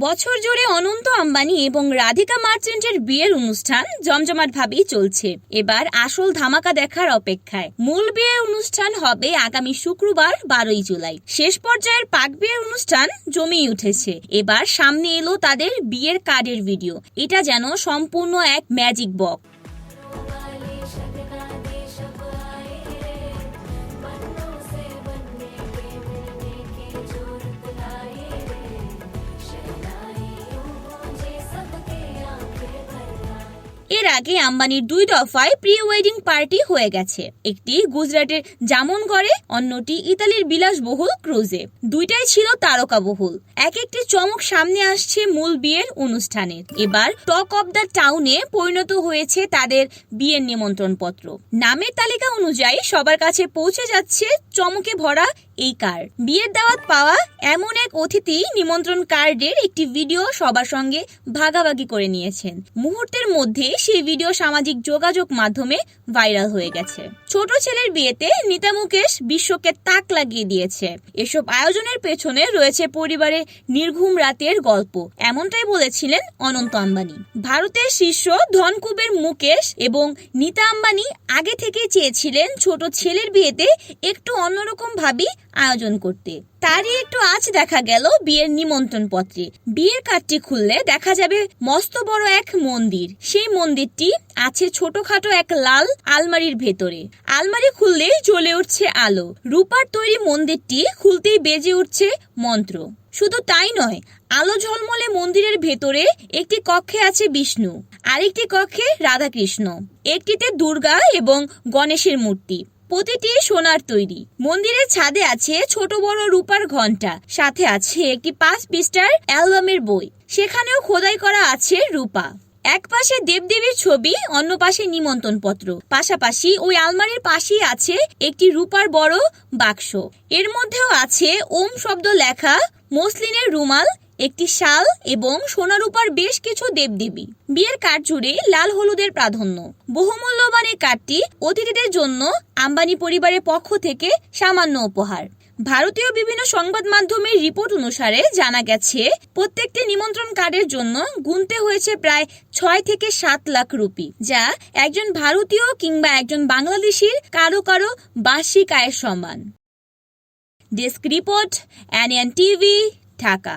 বছর জুড়ে অনন্ত আম্বানি এবং রাধিকা মার্চেন্টের বিয়ের অনুষ্ঠান জমজমাট ভাবেই চলছে। এবার আসল ধামাকা দেখার অপেক্ষায়। মূল বিয়ের অনুষ্ঠান হবে আগামী শুক্রবার, বারোই জুলাই। শেষ পর্যায়ের পাক বিয়ের অনুষ্ঠান জমেই উঠেছে। এবার সামনে এলো তাদের বিয়ের কার্ডের ভিডিও। এটা যেন সম্পূর্ণ এক ম্যাজিক বক্স। এর আগে আম্বানির দুই দফায় প্রি ওয়েডিং পার্টি হয়ে গেছে। একটি গুজরাটের জামনগড়ে অন্যটি ইতালির বিলাসবহুল ক্রুজে। দুইটাই ছিল তারকাবহুল। এক একটি চমক সামনে আসছে মূল বিয়ের অনুষ্ঠানে। এবার টক অব দ্য টাউনে পরিণত হয়েছে তাদের বিয়ের নিমন্ত্রণ পত্র নামের তালিকা অনুযায়ী সবার কাছে পৌঁছে যাচ্ছে চমকে ভরা এই কার্ড বিয়ের দাওয়াত পাওয়া এমন এক অতিথি নিমন্ত্রণ কার্ডের একটি ভিডিও সবার সঙ্গে ভাগাভাগি করে নিয়েছেন। মুহূর্তের মধ্যে সেই ভিডিও সামাজিক যোগাযোগ মাধ্যমে ভাইরাল হয়ে গেছে। ছোট ছেলের বিয়েতে নিতা মুকেশ বিশ্বকে তাক লাগিয়ে দিয়েছে। এসব আয়োজনের পেছনে রয়েছে পরিবারে নির্ঘুম রাতের গল্প। এমনটাই বলেছিলেন অনন্ত আম্বানি। ভারতের শীর্ষ ধনকুবের মুকেশ এবং নিতা আম্বানি আগে থেকে চেয়েছিলেন ছোট ছেলের বিয়েতে একটু অন্যরকম ভাবেই আয়োজন করতে। তারই একটু আজ দেখা গেল বিয়ের নিমন্ত্রণ পত্রে বিয়ের কার্ডটি খুললে দেখা যাবে মস্ত বড় এক মন্দির। সেই মন্দিরটি আছে ছোটখাটো এক লাল আলমারির ভেতরে। আলমারি খুললেই জ্বলে উঠছে আলো। রূপার তৈরি মন্দিরটি খুলতেই বেজে উঠছে মন্ত্র। শুধু তাই নয়, আলো ঝলমলে মন্দিরের ভেতরে একটি কক্ষে আছে বিষ্ণু। আরেকটি কক্ষে রাধাকৃষ্ণ। একটিতে দুর্গা এবং গণেশের মূর্তি। প্রতিটি সোনার তৈরি। মন্দিরের ছাদে আছে ছোট বড় রূপার ঘণ্টা সাথে আছে একটি পাঁচ পৃষ্ঠার অ্যালবামের বই। সেখানেও খোদাই করা আছে রূপা। এক পাশে দেবদেবীর ছবি, অন্য পাশে নিমন্ত্রণ পত্র পাশাপাশি ওই আলমারির পাশেই আছে একটি রূপার বড় বাক্স। এর মধ্যেও আছে ওম শব্দ লেখা, মসলিনের রুমাল একটি শাল এবং সোনারূপার বেশ কিছু দেবদেবী। বিয়ের কাঠ জুড়ে লাল হলুদের প্রাধান্য। বহুমূল্যবান এই কার্ডটি অতিথিদের জন্য আম্বানি পরিবারের পক্ষ থেকে সামান্য উপহার। ভারতীয় বিভিন্ন সংবাদ মাধ্যমের রিপোর্ট অনুসারে জানা গেছে, প্রত্যেকটি নিমন্ত্রণ কার্ডের জন্য গুনতে হয়েছে প্রায় ছয় থেকে সাত লাখ রুপি, যা একজন ভারতীয় কিংবা একজন বাংলাদেশির কারও কারও বার্ষিক আয়ের সমান। Desk report, NN TV, Dhaka.